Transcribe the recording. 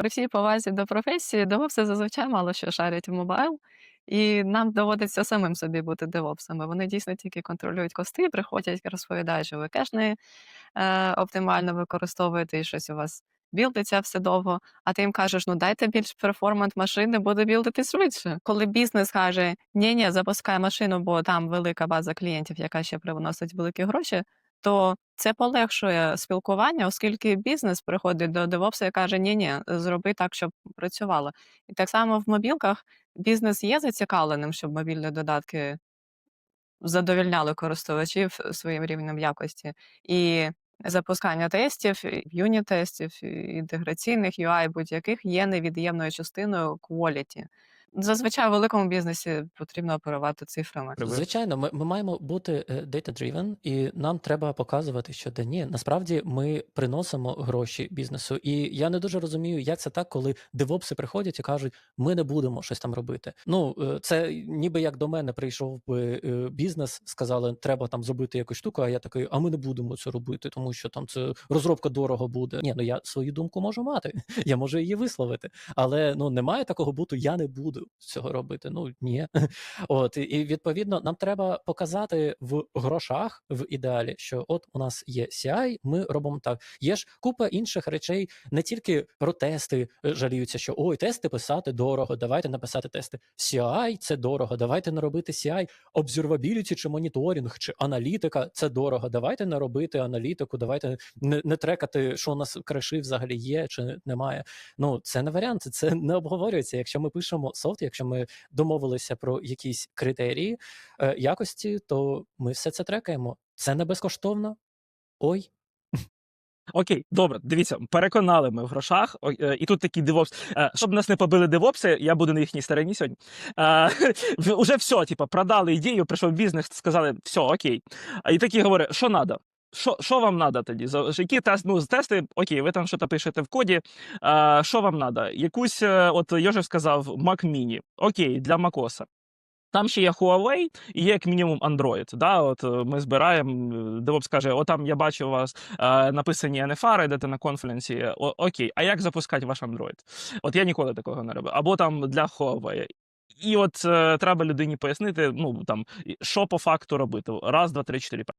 При всій повазі до професії, девопси зазвичай мало що шарять в мобайл, і нам доводиться самим собі бути девопсами. Вони дійсно тільки контролюють кости, приходять і розповідають, що ви кеш не е, оптимально використовуєте і щось у вас білдиться все довго. А ти їм кажеш, ну дайте більш перформант машини, буде білдити швидше. Коли бізнес каже, ні, ні, запускай машину, бо там велика база клієнтів, яка ще привносить великі гроші, то це полегшує спілкування, оскільки бізнес приходить до девопса і каже: ні, ні, зроби так, щоб працювало. І так само в мобілках бізнес є зацікавленим, щоб мобільні додатки задовільняли користувачів своїм рівнем якості. І запускання тестів, юніт-тестів, інтеграційних UI будь-яких є невід'ємною частиною quality. Зазвичай в великому бізнесі потрібно оперувати цифрами. Звичайно, ми, ми маємо бути е, data-driven, і нам треба показувати, що да ні, насправді ми приносимо гроші бізнесу. І я не дуже розумію, як це так, коли девопси приходять і кажуть, ми не будемо щось там робити. Ну е, це ніби як до мене прийшов би е, бізнес, сказали, треба там зробити якусь штуку. А я такий, а ми не будемо це робити, тому що там це розробка дорого буде. Ні, ну я свою думку можу мати, я можу її висловити, але ну немає такого буту, я не буду цього робити. Ну ні. От і- відповідно нам треба показати в грошах в ідеалі, що от у нас є CI, ми робимо так. Є ж купа інших речей, не тільки про тести е, жаліються, що ой, тести писати дорого, давайте написати тести. CI – це дорого, давайте наробити CI, observability чи моніторинг, чи аналітика це дорого. Давайте наробити аналітику, давайте не, не трекати, що у нас криші взагалі є чи немає. Ну це не варіант, це не обговорюється. Якщо ми пишемо софт, якщо ми домовилися про якісь критерії е, якості, то ми все це трекаємо. Це не безкоштовно. Ой, Окей, добре, дивіться, переконали ми в грошах. О, е, І тут такий девопс. Е, Щоб нас не побили девопси, я буду на їхній стороні сьогодні. Е, в- Уже все, типу, продали ідею, прийшов бізнес, сказали, все, окей. І такі говорять, що треба? Що, що вам треба тоді? Які тест, ну, тести, окей, ви там щось пишете в коді. А, що вам треба? Якусь, е, от Йожев сказав, Mac Mini. Окей, для macOS. Там ще є Huawei і є як мінімум Android. Да? От е, ми збираємо, е, DevOps каже, о, там я бачу у вас е, написані NFR, йдете на конференції. О, окей, а як запускати ваш Android? От я ніколи такого не робив. Або там для Huawei. І от е, треба людині пояснити, ну там, що по факту робити. Раз, два, три, чотири.